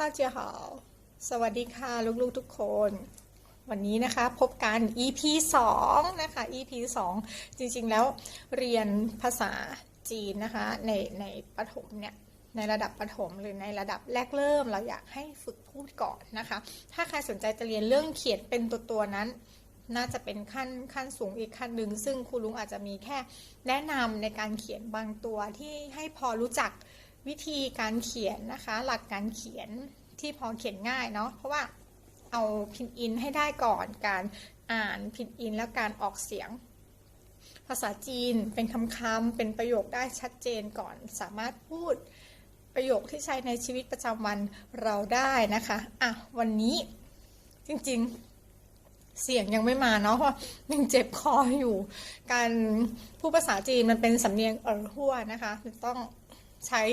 大家好สวัสดีค่ะ ลูกๆทุกคน วันนี้นะคะพบกัน EP 2 นะคะ EP 2 จริงๆแล้วเรียนภาษาจีนนะคะ ในในประถมเนี่ย ในระดับประถมหรือในระดับแรกเริ่มเราอยากให้ฝึกพูดก่อนนะคะ ถ้าใครสนใจจะเรียนเรื่องเขียนเป็นตัวตัวๆนั้น น่าจะเป็นขั้นขั้นสูงอีกขั้นหนึ่งซึ่งครูลุงอาจจะมีแค่แนะนำในการเขียนบางตัวที่ให้พอรู้จัก วิธีการเขียนนะคะ หลักการเขียนที่พอเขียนง่ายเนาะเพราะว่าเอาพินอินให้ได้ก่อนการอ่านพินอินแล้วการออกเสียง ภาษาจีนเป็นคำคำๆเป็นประโยคได้ชัดเจนก่อน สามารถพูดประโยคที่ใช้ในชีวิตประจำวันเราได้นะคะอะวันนี้จริงๆ เสียงยังไม่มาเนาะเพราะยังเจ็บคออยู่ การพูดภาษาจีนมันเป็นสำเนียงเออหัวนะคะต้อง ใช้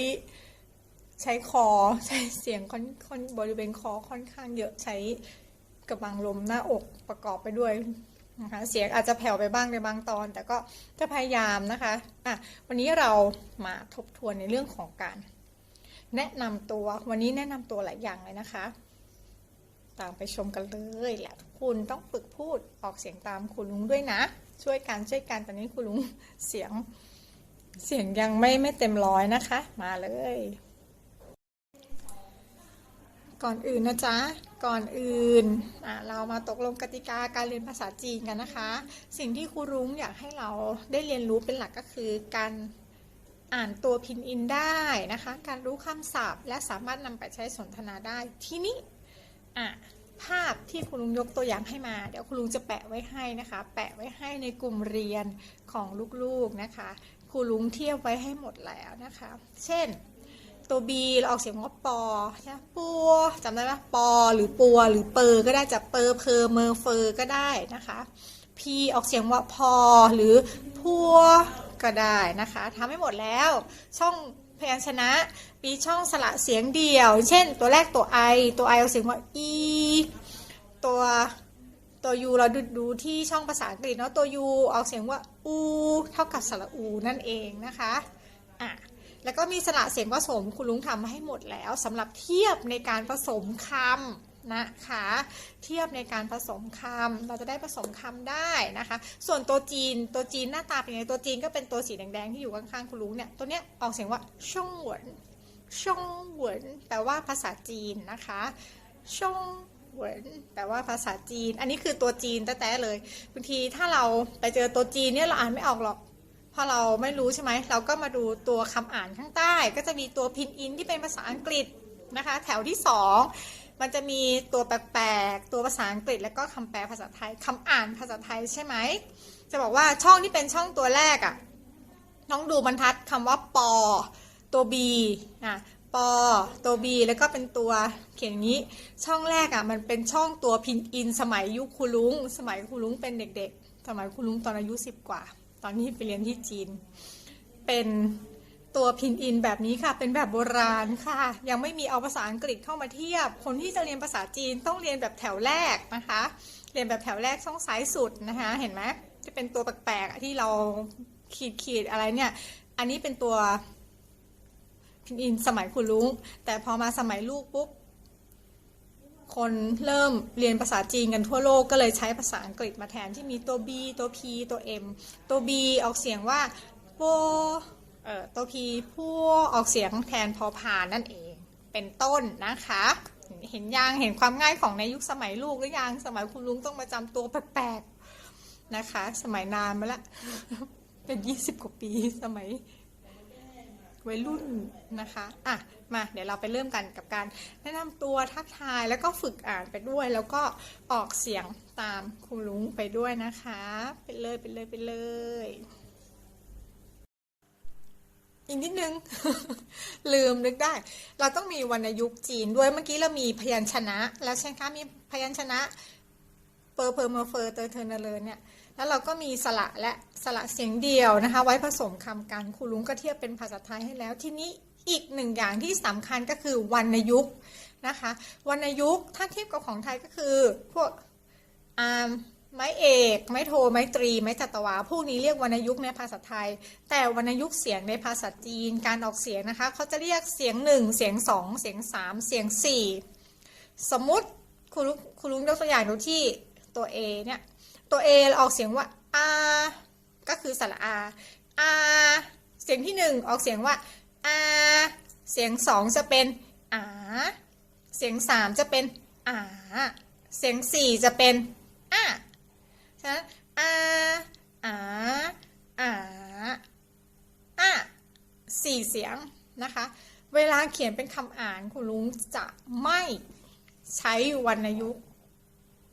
ใช้คอใช้เสียงค่อนค่อนบริเวณคอค่อนข้างเยอะใช้กระบังลมหน้าอกประกอบไปด้วยนะคะเสียงอาจจะแผ่วไปบ้างในบางตอน แต่ก็จะพยายามนะคะอะวันนี้เรามาทบทวนในเรื่องของการ แนะนำตัววันนี้แนะนำตัวหลายอย่างเลยนะคะ ตามไปชมกันเลยแหละคุณต้องฝึกพูดออกเสียงตามคุณลุงด้วยนะ ช่วยกันช่วยกันตอนนี้คุณลุงเสียง เสียงยังไม่ไม่เต็มร้อยนะคะ มาเลย ก่อนอื่นนะจ๊ะ ก่อนอื่นอะเรามาตกลงกติกาการเรียนภาษาจีนกันนะคะ สิ่งที่ครูรุ้งอยากให้เราได้เรียนรู้เป็นหลักก็คือการอ่านตัวพินอินได้นะคะ การรู้คำศัพท์ และสามารถนำไปใช้สนทนาได้ ทีนี้อะภาพที่คุณลุงยกตัวอย่างให้มา เดี๋ยวคุณลุงจะแปะไว้ให้นะคะ แปะไว้ให้ในกลุ่มเรียนของลูกๆนะคะ รูลุงเทียบไว้ให้หมดแล้วนะคะ เช่น ตัว B เราออกเสียงว่าปอใช่ปัวจำได้ไหมปอหรือปัวหรือเปอร์ก็ได้จะเปอร์เพอเมอร์เฟอร์ก็ได้นะคะ P ออกเสียงว่าพอหรือพัวก็ได้นะคะทำให้หมดแล้ว ช่องพยัญชนะมีช่องสระเสียงเดี่ยว เช่น ตัวแรกตัว I ตัว I ออกเสียงว่า e ตัว ตัว U เราดูดูที่ช่องภาษาอังกฤษเนาะตัว U ออกเสียงว่า u เท่ากับสระอูนั่นเองนะคะอะแล้วก็มีสระเสียงผสมคุณลุงทำให้หมดแล้วสำหรับเทียบในการผสมคำนะคะ เทียบในการผสมคำเราจะได้ผสมคำได้นะคะ ส่วนตัวจีนตัวจีนหน้าตาเป็นยังไงตัวจีนก็เป็นตัวสีแดงๆที่อยู่ข้างๆคุณลุงเนี่ยตัวเนี้ยออกเสียงว่าช่องหวนช่องหวนแปลว่าภาษาจีนนะคะช่อง หวนแปลว่าภาษาจีน อันนี้คือตัวจีนแต้ๆเลยบางทีถ้าเราไปเจอตัวจีนเนี่ยเราอ่านไม่ออกหรอกพอเราไม่รู้ใช่ไหมเราก็มาดูตัวคำอ่านข้างใต้ ก็จะมีตัวพินอินที่เป็นภาษาอังกฤษนะคะ แถวที่สองมันจะมีตัวแปลกๆตัวภาษาอังกฤษ แล้วก็คำแปลภาษาไทยคำอ่านภาษาไทยใช่ไหมจะบอกว่าช่องที่เป็นช่องตัวแรกอะ่ะน้องดูบรรทัดคำว่าปอตัว B อะ ปอตัว B แล้วก็เป็นตัวเขียนอย่างนี้ ช่องแรกอะมันเป็นช่องตัวพินอิน สมัยยุคครูลุง สมัยครูลุงเป็นเด็กๆ สมัยครูลุงตอนอายุสิบกว่า ตอนนี้ไปเรียนที่จีน เป็นตัวพินอินแบบนี้ค่ะ เป็นแบบโบราณค่ะ ยังไม่มีเอาภาษาอังกฤษเข้ามาเทียบ คนที่จะเรียนภาษาจีนต้องเรียนแบบแถวแรกนะคะ เรียนแบบแถวแรกช่องซ้ายสุดนะคะ เห็นไหมจะเป็นตัวแปลกๆที่เราขีดขีดๆอะไรเนี่ย อันนี้เป็นตัว พินอินสมัยคุณลุง แต่พอมาสมัยลูกปุ๊บคนเริ่มเรียนภาษาจีนกันทั่วโลกก็เลยใช้ภาษาอังกฤษมาแทนที่มีตัว B ตัว P ตัว M ตัว B ออกเสียงว่าโปเอ่อตัว P พัวออกเสียงแทนพอพานนั่นเอง เป็นต้นนะคะ เห็นยังเห็นความง่ายของในยุคสมัยลูกหรือยังสมัยคุณลุงต้องมาจำตัวแปลกๆนะคะ สมัยนานมาละเป็น20กว่าปีสมัย วัยรุ่นนะคะอะมาเดี๋ยวเราไปเริ่มกันกับการแนะนำตัวทักทายแล้วก็ฝึกอ่านไปด้วย แล้วก็ออกเสียงตามครูลุงไปด้วยนะคะ ไปเลยไปเลยไปเลยอีกนิดนึง ลืมนึกได้ เราต้องมีวรรณยุกต์จีนด้วยเมื่อกี้เรามีพยัญชนะ แล้วใช่ไหมคะมีพยัญชนะเปอร์เพอร์เมอร์เฟอร์เตอร์เทอร์เนเลอร์เนี่ย แล้วเราก็มีสระและสระเสียงเดียวนะคะ ไว้ผสมคำกันครูลุงก็เทียบเป็นภาษาไทยให้แล้วทีนี้อีกหนึ่งอย่างที่สำคัญก็คือวรรณยุกต์นะคะวรรณยุกต์ถ้าเทียบกับของไทยก็คือพวกอามไม้เอก ไม้โท ไม้ตรี ไม้จัตวา พวกนี้เรียกวรรณยุกต์ในภาษาไทย แต่วรรณยุกต์เสียงในภาษาจีน การออกเสียงนะคะเขาจะเรียกเสียงหนึ่งเสียงสองเสียงสามเสียงสี่สมมุติครูลุงครูลุงยกตัวอย่างดูที่ตัว A เนี่ย ตัว A เราออกเสียงว่าอาก็คือสระอาอาเสียงที่หนึ่งออกเสียงว่าอาเสียงสองจะเป็นอาเสียงสามจะเป็นอาเสียงสี่จะเป็นอาฉะนั้นอาอาอาอาสี่เสียงนะคะ เวลาเขียนเป็นคำอ่านคุณลุงจะไม่ใช้วรรณยุกต์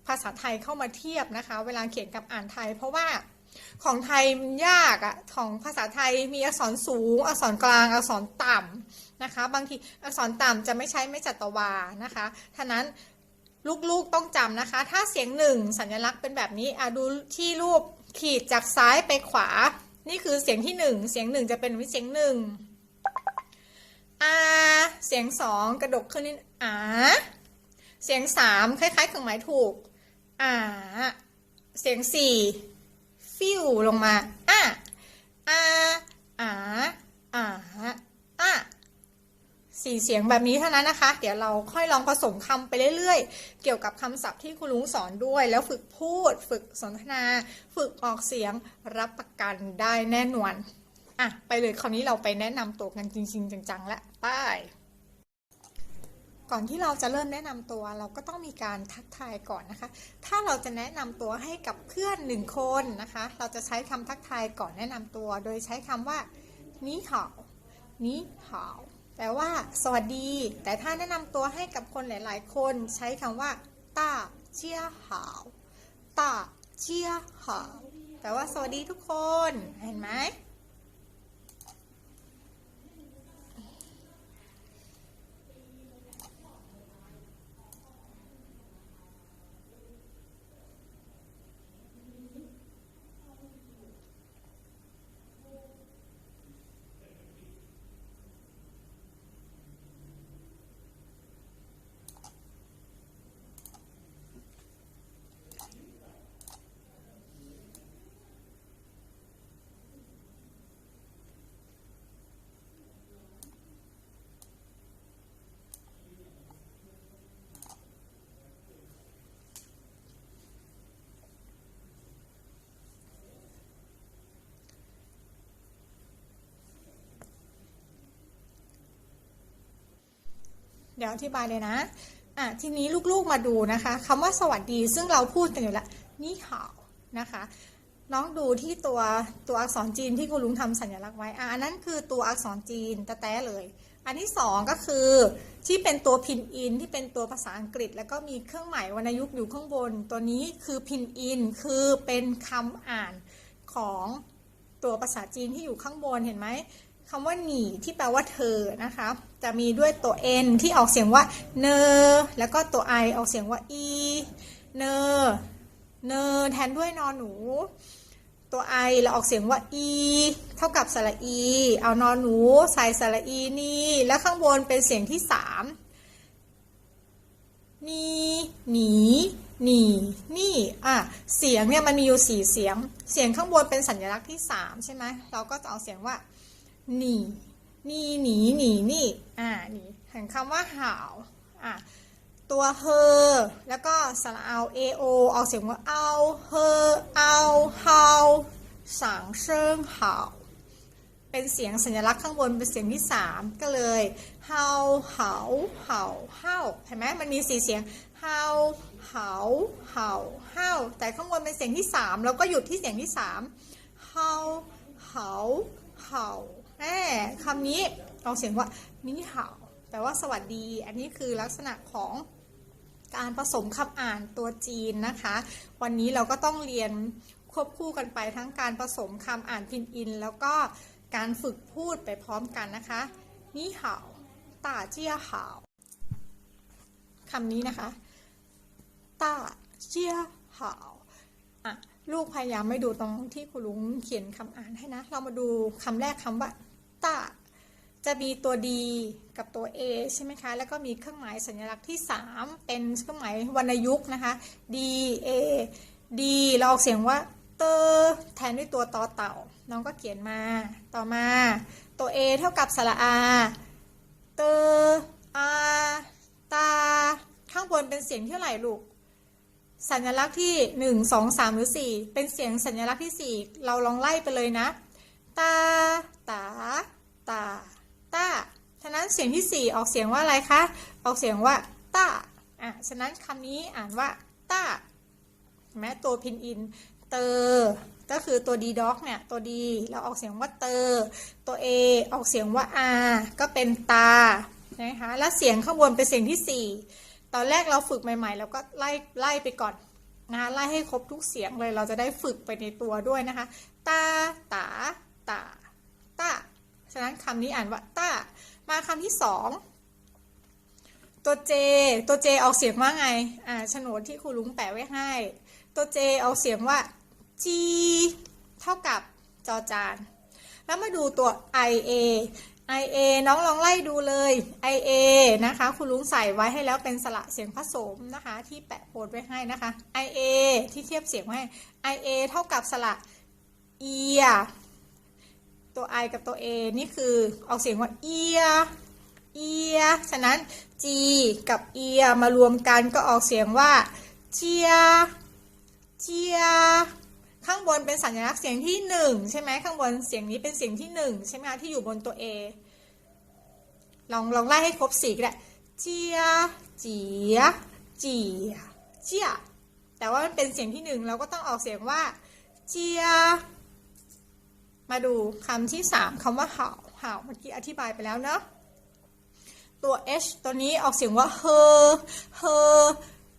ภาษาไทยเข้ามาเทียบนะคะ เวลาเขียนกับอ่านไทย เพราะว่าของไทยมันยากอะของภาษาไทยมีอักษรสูง อักษรกลาง อักษรต่ำนะคะ บางทีอักษรต่ำจะไม่ใช้ไม่จัตวานะคะท่านั้นลูกๆต้องจำนะคะ ถ้าเสียงหนึ่งสัญลักษณ์เป็นแบบนี้อะดูที่รูปขีดจากซ้ายไปขวา นี่คือเสียงที่หนึ่งเสียงหนึ่งจะเป็นวิเสียงหนึ่งอาเสียงสองกระดกขึ้นนิดอาเสียงสามคล้ายๆเครื่องหมายถูก อ่า เสียงสี่ฟิวลงมาอะอ่าอ่าอ่าอะสี่เสียงแบบนี้เท่านั้นนะคะ เดี๋ยวเราค่อยลองผสมคำไปเรื่อยๆ เกี่ยวกับคำศัพท์ที่คุณลุงสอนด้วย แล้วฝึกพูด ฝึกสนทนา ฝึกออกเสียงรับประกันได้แน่นอนอะไปเลยคราวนี้เราไปแนะนำตัวกันจริง ๆ จังๆ แล้วไป ก่อนที่เราจะเริ่มแนะนำตัวเราก็ต้องมีการทักทายก่อนนะคะ ถ้าเราจะแนะนำตัวให้กับเพื่อนหนึ่งคนนะคะ เราจะใช้คำทักทายก่อนแนะนำตัว โดยใช้คำว่านี่หาวนี่หาวแปลว่า สวัสดี แต่ถ้าแนะนำตัวให้กับคนหลาย ๆ คนใช้คำว่าต้าเจียหาวต้าเจียหาวแปลว่าสวัสดีทุกคน เห็นไหม ดี๋ยวอธิบายเลยนะอะทีนี้ลูกๆมาดูนะคะคำว่าสวัสดีซึ่งเราพูดกันอยู่แล้วนี่หาวนะคะน้องดูที่ตัวตัวอักษรจีนที่คุณลุงทำสัญลักษณ์ไว้อะอันนั้นคือตัวอักษรจีนแต่แต่เลย อันที่สองก็คือที่เป็นตัวพินอินที่เป็นตัวภาษาอังกฤษ แล้วก็มีเครื่องหมายวรรณยุกต์อยู่ข้างบน ตัวนี้คือพินอินคือเป็นคำอ่านของตัวภาษาจีนที่อยู่ข้างบนเห็นไหม คำว่าหนีที่แปลว่าเธอนะคะ จะมีด้วยตัว n ที่ออกเสียงว่าเนอแล้วก็ตัว i ออกเสียงว่า e เนอเนอแทนด้วยนอนหนู ตัว i เราออกเสียงว่า e เท่ากับสระ e เอานอนหนูใส่สระ e นี่ แล้วข้างบนเป็นเสียงที่สามนีหนีหนีนี่อะเสียงเนี่ยมันมีอยู่สี่เสียง เสียงข้างบนเป็นสัญลักษณ์ที่สามใช่ไหมเราก็จะเอาเสียงว่า หนีนี่หนีหนีนี่อ่านี่เห็นคำว่าหาวอะตัวเฮอแล้วก็สระเอา a o ออกเสียงว่าเอาเฮอเอาเฮาสางเชิงห่าวเป็นเสียงสัญลักษณ์ข้างบนเป็นเสียงที่สามก็เลยเฮาเหาเห่าเห่าเห็นไหมมันมีสี่เสียงเฮาเหาเห่าเห่าแต่ข้างบนเป็นเสียงที่สามแล้วก็หยุดที่เสียงที่สามเฮาเหาเห่า แหมคำนี้เราเสียงว่านี่เห่าแปลว่าสวัสดี อันนี้คือลักษณะของการผสมคำอ่านตัวจีนนะคะ วันนี้เราก็ต้องเรียนควบคู่กันไปทั้งการผสมคำอ่านพินอิน แล้วก็การฝึกพูดไปพร้อมกันนะคะนี่เห่าตาเจี้ยเห่าคำนี้นะคะตาเจี้ยเห่าอะลูกพยายามไม่ดูตรงที่คุณลุงเขียนคำอ่านให้นะ เรามาดูคำแรกคำว่า จะมีตัว D กับตัว A ใช่ไหมคะ แล้วก็มีเครื่องหมายสัญลักษณ์ที่ 3 เป็นเครื่องหมายวรรณยุกต์นะคะ D A ดีเราออกเสียงว่าเตอแทนด้วยตัวตอเต่า น้องก็เขียนมา ต่อมาตัว A เท่ากับสระอา เตออาตา ข้างบนเป็นเสียงเท่าไหร่ลูก สัญลักษณ์ที่หนึ่งสองสามหรือสี่เป็นเสียงสัญลักษณ์ที่สี่เราลองไล่ไปเลยนะ ตา ตา ตา ตาฉะนั้นเสียงที่สี่ออกเสียงว่าอะไรคะ ออกเสียงว่าตาอะ ฉะนั้นคำนี้อ่านว่าตาเห็นไหมตัวพินอิน เตอก็คือตัวดีด็อกเนี่ย ตัวดีเราออกเสียงว่าเตอตัว A อออกเสียงว่า R ก็เป็นตา นะคะ แล้วเสียงข้างบนเป็นเสียงที่สี่ตอนแรกเราฝึกใหม่ๆเราก็ไล่ไล่ไปก่อนนะคะไล่ให้ครบทุกเสียงเลยเราจะได้ฝึกไปในตัวด้วยนะคะ ตา ตา ตา ตา ฉะนั้นคำนี้อ่านว่าต้า มาคำที่สองตัวเจ ตัวเจออกเสียงว่าไง อ่าโฉนดที่ครูลุงแปะไว้ให้ ตัวเจออกเสียงว่า G เท่ากับจอจาน แล้วมาดูตัว IA IA น้องลองไล่ดูเลย IA นะคะคุณลุงใส่ไว้ให้แล้วเป็นสระเสียงผสมนะคะ ที่แปะโพดไว้ให้นะคะ IA ที่เทียบเสียงไว้ IA เท่ากับสระ e ตัว i กับตัว a นี่คือออกเสียงว่า ear ear ฉะนั้น g กับ ear มารวมกันก็ออกเสียงว่าเจียเจียข้างบนเป็นสัญลักษณ์เสียงที่หนึ่งใช่ไหมข้างบนเสียงนี้เป็นเสียงที่หนึ่งใช่ไหมคะที่อยู่บนตัว A ลองลองไล่ให้ครบสี่ก็ได้เจียเจียเจียเจียแต่ว่ามันเป็นเสียงที่หนึ่งเราก็ต้องออกเสียงว่าเจีย มาดูคำที่สามคำว่าเห่าเห่าเมื่อกี้อธิบายไปแล้วเนาะตัว h ตัวนี้ออกเสียงว่า her her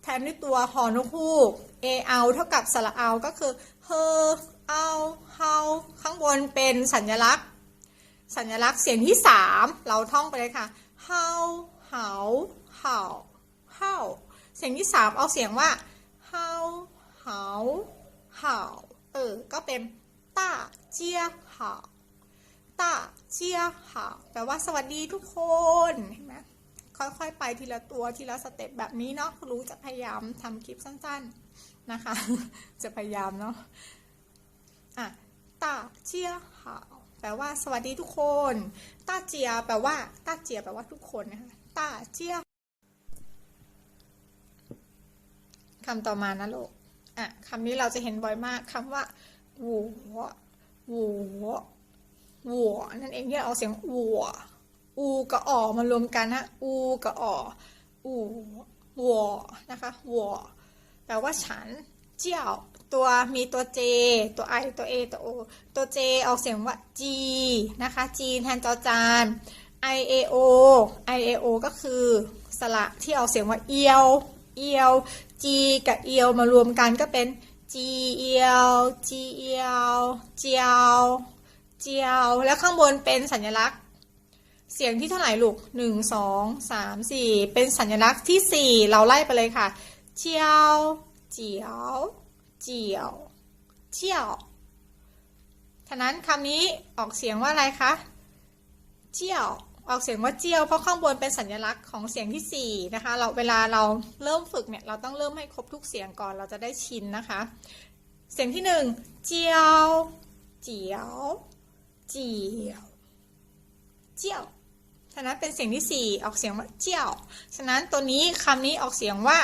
แทนด้วยตัวหอนกฮูก a เอาเท่ากับสระเอาก็คือ her เอาเฮาข้างบนเป็นสัญลักษณ์ สัญลักษณ์เสียงที่สามเราท่องไปเลยค่ะเฮาเหาเห่าเห่าเสียงที่สามเอาเสียงว่าเฮาเหาเห่าเออ ก็เป็น ต้าเจียห่าต้าเจียห่าแปลว่าสวัสดีทุกคนเห็นไหมค่อยๆ ไปทีละตัวทีละสเต็ปแบบนี้เนาะครูจะพยายามทำคลิปสั้นๆนะคะ จะพยายามเนาะอะตาเจียหาวแปลว่าสวัสดีทุกคนตาเจียแปลว่าตาเจียแปลว่าทุกคนนะคะตาเจียคำต่อมานะลูกอะคำนี้เราจะเห็นบ่อยมากคำว่า หัวหัวหัวนั่นเองที่เราออกเสียงหัวอูกับอ่อมารวมกันนะอูกับอ่ออูวัวนะคะวัวแปลว่าฉัน เจียวตัวมีตัว J ตัว I ตัว A ตัว O ตัว J ออกเสียงว่า G นะคะ G แทนจอจาน I A O I A O ก็คือสระที่ออกเสียงว่าเอียว เอียว G กับเอียวมารวมกันก็เป็น เอียวเอียวเจียวเจียว แล้วข้างบนเป็นสัญลักษณ์ เสียงที่เท่าไหร่ลูกหนึ่งสองสามสี่เป็นสัญลักษณ์ที่สี่เราไล่ไปเลยค่ะ เจียวเจียวเจียวเจียวฉะนั้นคำนี้ออกเสียงว่าอะไรคะ เจียว ออกเสียงว่าเจียวเพราะข้างบนเป็นสัญลักษณ์ของเสียงที่4นะคะเราเวลาเราเริ่มฝึกเนี่ยเราต้องเริ่มให้ครบทุกเสียงก่อนเราจะได้ชินนะคะ เสียงที่ 1 เจียว เจียว เจียว เจียวฉะนั้นเป็นเสียงที่ 4 ออกเสียงว่าเจียว ฉะนั้นตัวนี้คำนี้ออกเสียงว่า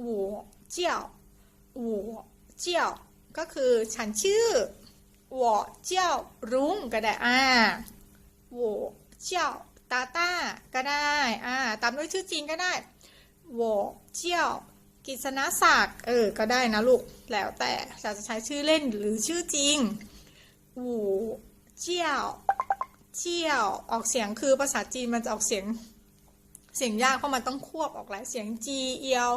หัวเจียวหัวเจียว ก็คือฉันชื่อหัวเจียวรุ้งก็ได้อ่าหัว เจ้าตาต้าก็ได้อ่าตามด้วยชื่อจริงก็ได้วอเจียวกิษณศักดิ์เออ ก็ได้นะลูก แล้วแต่จะใช้ชื่อเล่นหรือชื่อจริงวูเจียวเจียวออกเสียงคือภาษาจีนมันจะออกเสียง เสียงยากเพราะมันต้องควบออกหลายเสียงจีเอียว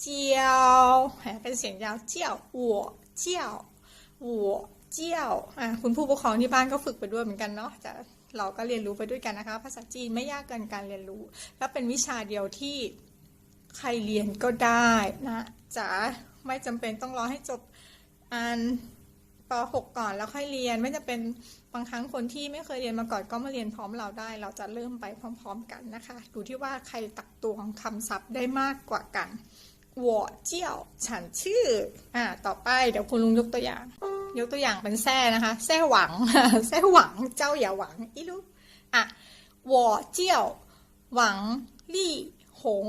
เจียวเป็นเสียงยาวเจียววัวเจียววัวเจียวอะคุณผู้ปกครองที่บ้านก็ฝึกไปด้วยเหมือนกันเนาะจะ เราก็เรียนรู้ไปด้วยกันนะคะ ภาษาจีนไม่ยากเกินการเรียนรู้ และเป็นวิชาเดียวที่ใครเรียนก็ได้นะจ๋าไม่จำเป็นต้องรอให้จบอ่านป .6 ก่อนแล้วค่อยเรียน ไม่จะเป็นบางครั้งคนที่ไม่เคยเรียนมาก่อนก็มาเรียนพร้อมเราได้ เราจะเริ่มไปพร้อม ๆ กันนะคะ ดูที่ว่าใครตักตวงคำศัพท์ได้มากกว่ากัน我叫ฉันชื่ออ่าต่อไปเดี๋ยวคุณลุงยกตัวอย่าง ยกตัวอย่างเป็นแซ่นะคะแซ่หวังแซ่หวังเจ้าอย่าหวังอีลูอะว่อเจียวหวังลี่หง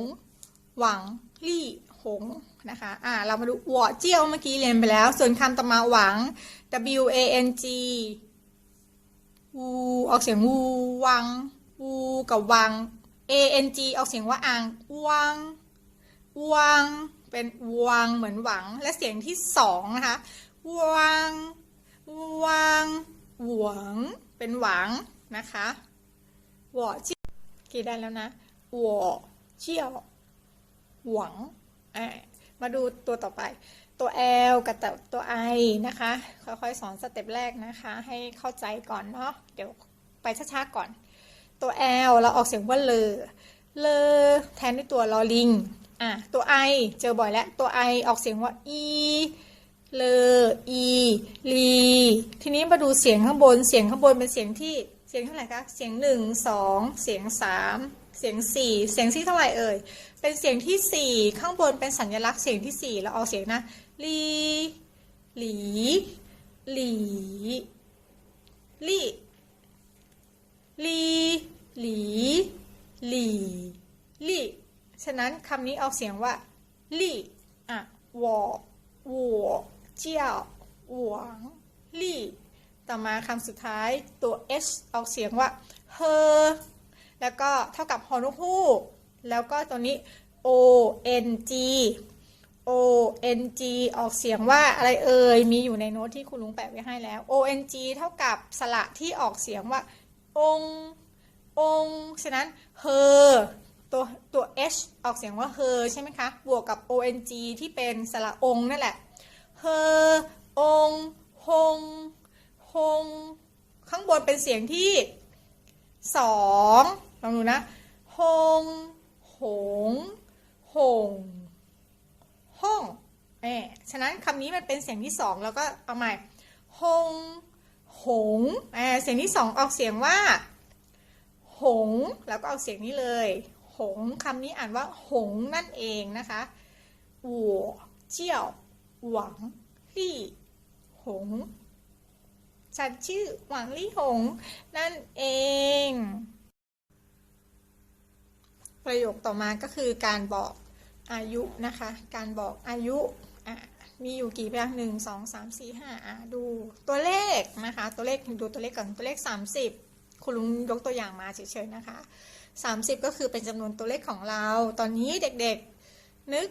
หวังลี่หงนะคะอะเรามาดูวอเจียวเมื่อกี้เรียนไปแล้ว ส่วนคำต่อมาหวัง w a n g วูออกเสียงวูวังวูกับวัง a n g ออกเสียงว่าอังวังวังเป็นวังเหมือนหวัง และเสียงที่สองนะคะ วัง วัง หวังเป็นหวังนะคะหวอเจียวกี่ได้แล้วนะหวอเจียว หวังมาดูตัวต่อไป ตัว L กับตัว I นะคะ ค่อยๆ สอนสเต็ปแรกนะคะ ให้เข้าใจก่อนเนาะ เดี๋ยวไปช้าๆ ก่อน ตัว L เราออกเสียงว่าเลอ เลอแทนด้วยตัวลอลิง อะ ตัว I เจอบ่อยแล้ว ตัว I ออกเสียงว่า E เลอ e ลีทีนี้มาดูเสียงข้างบน เสียงข้างบนเป็นเสียงที่เสียงเท่าไหร่คะ เสียงหนึ่งสองเสียงสามเสียงสี่เสียงที่เท่าไหร่เอ่ย เป็นเสียงที่สี่ข้างบนเป็นสัญลักษณ์เสียงที่สี่เราออกเสียงนะลีหลีหลีลี่ลีหลีหลีลี่ฉะนั้นคำนี้ออกเสียงว่าลี่อะวอวัว เจียวหวงลี่ต่อมาคำสุดท้ายตัว h ออกเสียงว่าเฮอแล้วก็เท่ากับฮอนุฮูกแล้วก็ตัวนี้ o n g o n g ออกเสียงว่าอะไรเอ่ย มีอยู่ในโน้ตที่คุณลุงแปะไว้ให้แล้ว o n g เท่ากับสระที่ออกเสียงว่า ององฉะนั้นเฮอตัวตัว h ออกเสียงว่าเฮอใช่ไหมคะ บวกกับ o n g ที่เป็นสระองนั่นแหละ เฮอองค์ฮงฮงข้างบนเป็นเสียงที่สองลองดูนะฮงหงหงห้องเออฉะนั้นคำนี้มันเป็นเสียงที่สองแล้วก็เอาใหม่หงหงเออเสียงที่สองออกเสียงว่า หง แล้วก็เอาเสียงนี้เลย หงคำนี้อ่านว่าหงนั่นเองนะคะ我叫 หวังลี่หง ฉันชื่อหวังลี่หง นั่นเอง ประโยคต่อมาก็คือการบอกอายุนะคะ การบอกอายุมีอยู่กี่พยางค์หนึ่งสองสามสี่ห้าดูตัวเลขนะคะ ตัวเลขดูตัวเลขก่อนตัวเลขสามสิบคุณลุงยกตัวอย่างมาเฉยๆนะคะสามสิบก็คือเป็นจำนวนตัวเลขของเรา ตอนนี้เด็กๆนึก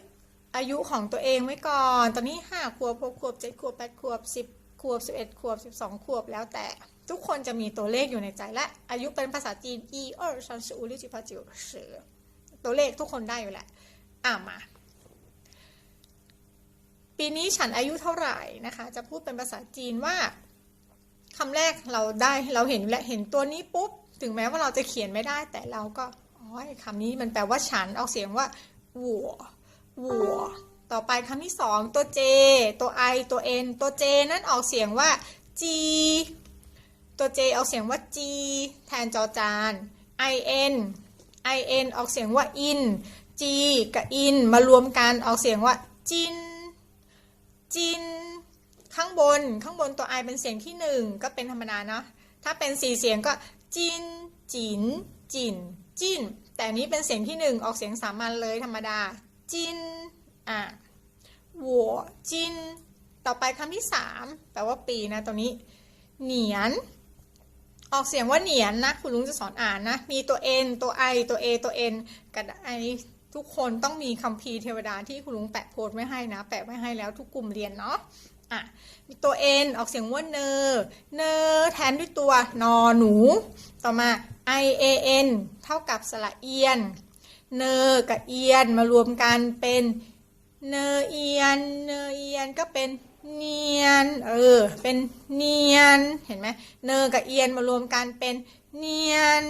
อายุของตัวเองไว้ก่อน ตอนนี้ห้าขวบหกขวบเจ็ดขวบแปดขวบสิบขวบสิบเอ็ดขวบสิบสองขวบแล้วแต่ ทุกคนจะมีตัวเลขอยู่ในใจและ อายุเป็นภาษาจีนอีเออร์ชันสูลิจิพาจิวเสือตัวเลขทุกคนได้อยู่แหละ อ่ามา ปีนี้ฉันอายุเท่าไหร่นะคะ จะพูดเป็นภาษาจีนว่าคำแรกเราได้เราเห็นและเห็นตัวนี้ปุ๊บ ถึงแม้ว่าเราจะเขียนไม่ได้แต่เราก็อ๋อคำนี้มันแปลว่าฉันออกเสียงว่าหัว วัว ต่อไปคำที่สองตัว J ตัว I ตัว N ตัว J นั่นออกเสียงว่า G ตัว J ออกเสียงว่า G แทนจอจาน I N I N ออกเสียงว่า in G กับ in มารวมกันออกเสียงว่าจินจินข้างบนข้างบนตัว I เป็นเสียงที่หนึ่งก็เป็นธรรมดาเนาะถ้าเป็นสี่เสียงก็จินจินจินจินแต่นี้เป็นเสียงที่หนึ่งออกเสียงสามัญเลยธรรมดา จินอะหัวจิน ต่อไปคำที่สามแปลว่าปีนะตัวนี้ เหนียน ออกเสียงว่าเหนียนนะ คุณลุงจะสอนอ่านนะ มีตัว n ตัว i ตัว a ตัว n กับ i ทุกคนต้องมีคัมภีเทวดาที่คุณลุงแปะโพสไว้ให้นะ แปะไว้ให้แล้วทุกกลุ่มเรียนเนาะอะมีตัว n ออกเสียงว่าเนอ เนอแทนด้วยตัวนอหนู ต่อมา i a n เท่ากับสระเอียน เนอกับเอียนมารวมกันเป็นเนอเอียน เนอเอียนก็เป็นเนียน เออ เป็นเนียน เห็นไหมเนอกับเอียนมารวมกันเป็นเนียน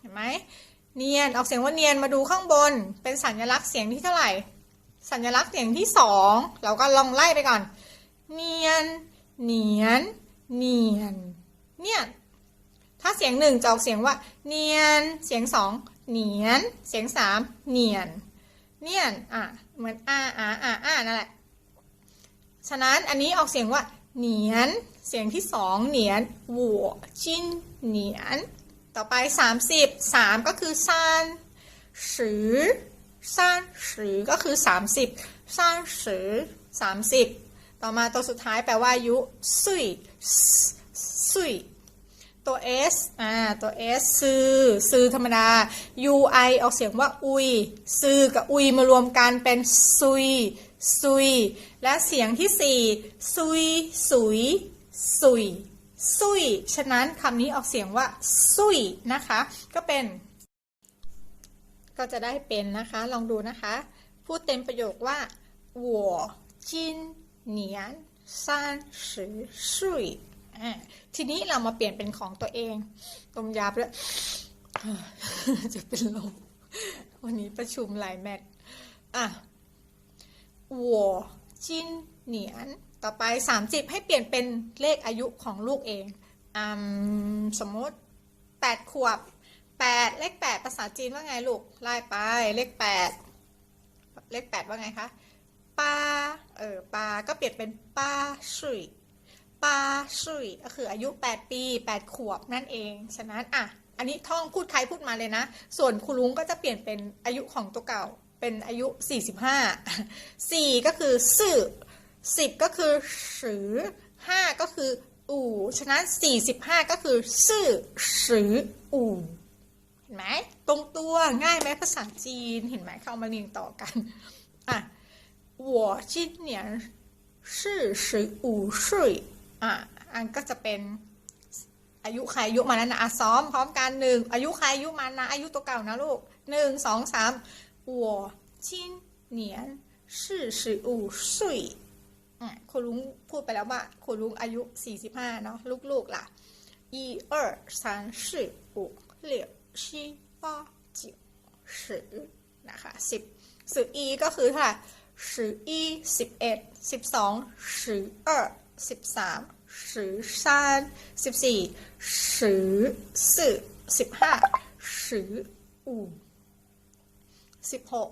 เห็นไหมเนียน ออกเสียงว่าเนียนมาดูข้างบน เป็นสัญลักษณ์เสียงที่เท่าไหร่ สัญลักษณ์เสียงที่สอง เราก็ลองไล่ไปก่อน เนียน เนียน เนียน เนียนถ้าเสียงหนึ่งจะออกเสียงว่า เนียน เสียงสอง เหนียน เสียงสามเหนียน เนียน อะ เหมือนอาอาอาอานั่นแหละ ฉะนั้นอันนี้ออกเสียงว่า เหนียน เสียงที่สองเหนียนหัวจินเหนียน ต่อไปสามสิบสามก็คือซานสือซานสือก็คือสามสิบซานสือสามสิบต่อมาตัวสุดท้ายแปลว่าอายุซุยซุย ตัว S อ่า ตัว S ซื้อ ซื้อธรรมดา UI ออกเสียงว่า อุย ซื้อกับอุยมารวมกันเป็นซุย ซุย และเสียงที่สี่ซุย สุย สุย ซุย ฉะนั้นคำนี้ออกเสียงว่า ซุย นะคะ ก็เป็น ก็จะได้เป็นนะคะ ลองดูนะคะ พูดเต็มประโยคว่า我今年三十岁อ่า ทีนี้เรามาเปลี่ยนเป็นของตัวเองดมยาเพื่อจะเป็นลมวันนี้ประชุมหลายแมทอะวัวจินเหนียน ต่อไปสามจิบให้เปลี่ยนเป็นเลขอายุของลูกเองอสมมติแปดขวบแปดเลขแปดภาษาจีนว่าไงลูก ไล่ไปเลขแปดเลขแปดว่าไงคะปาเออปาก็เปลี่ยนเป็นปาสุย ปาสุยก็คืออายุ 8 ปี 8 ขวบนั่นเอง ฉะนั้นอ่ะ อันนี้ท่องพูดใครพูดมาเลยนะ ส่วนครูลุงก็จะเปลี่ยนเป็นอายุของตัวเก่า เป็นอายุ 45 4 ก็คือสื่อ10 ก็คือสือ5ก็คือ อู่ ฉะนั้น 45 ก็คือสื่อสืออู่ เห็นไหม ตรงตัวง่ายไหมภาษาจีน เห็นไหมเข้ามาเรียงต่อกัน อ่ะ我今年四十五岁 อ่ะ อันก็จะเป็นอายุใครอายุมันนะอ่ะซ้อมพร้อมกันหนึ่งอายุใครอายุมันนะอายุตัวเก่านะลูกหนึ่งสองสาม我今年四十五岁อ่ะคุณลุงพูดไปแล้วว่าคุณลุงอายุ 45 เนาะลูกๆล่ะ一二三四五六七八九十นะคะสิบสิบอีก็คือเท่าไหร่สิบอีสิบเอ็ดสิบสองสิบ二 สิบสามสิบ三สิบสี่สิบสี่สิบห้าสิบ五สิบหก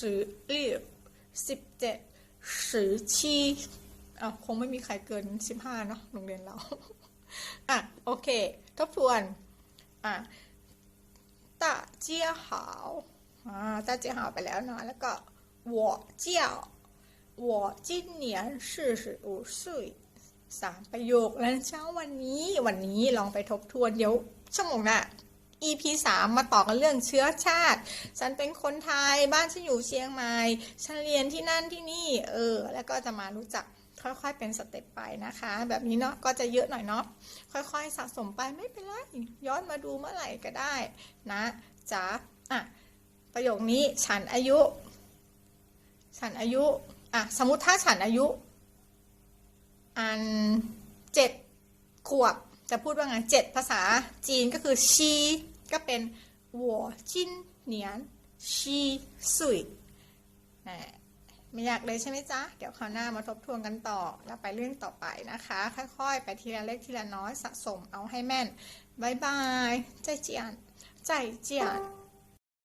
สิบ六สิบเจ็ดสิบ七อ่ะคงไม่มีใครเกินสิบห้าเนาะโรงเรียนเรา อ่ะ โอเค ทบทวน อ่ะ大家好อ่า大家好ไปแล้วเนาะแล้วก็我叫我今年四十五岁 สามประโยคแล้วเช้าวันนี้วันนี้ลองไปทบทวนเดี๋ยวชั่วโมงหน้า EP สามมาต่อกันเรื่องเชื้อชาติ ฉันเป็นคนไทย บ้านฉันอยู่เชียงใหม่ ฉันเรียนที่นั่นที่นี่ เออ แล้วก็จะมารู้จักค่อยๆ เป็นสเต็ปไปนะคะ แบบนี้เนาะ ก็จะเยอะหน่อยเนาะ ค่อยๆ สะสมไปไม่เป็นไร ย้อนมาดูเมื่อไหร่ก็ได้นะจ๊ะอะ ประโยคนี้ฉันอายุ ฉันอายุ อะ สมมติถ้าฉันอายุ อันเจ็ดขวบจะพูดว่าไงเจ็ดภาษาจีนก็คือชีก็เป็นหัวจินเหนียนชีสุยไม่อยากเลยใช่ไหมจ๊ะ เดี๋ยวคราวหน้ามาทบทวนกันต่อ แล้วไปเรื่องต่อไปนะคะ ค่อยๆ ไปทีละเล็กทีละน้อยสะสมเอาให้แม่นบายบายใจเจียนใจเจียน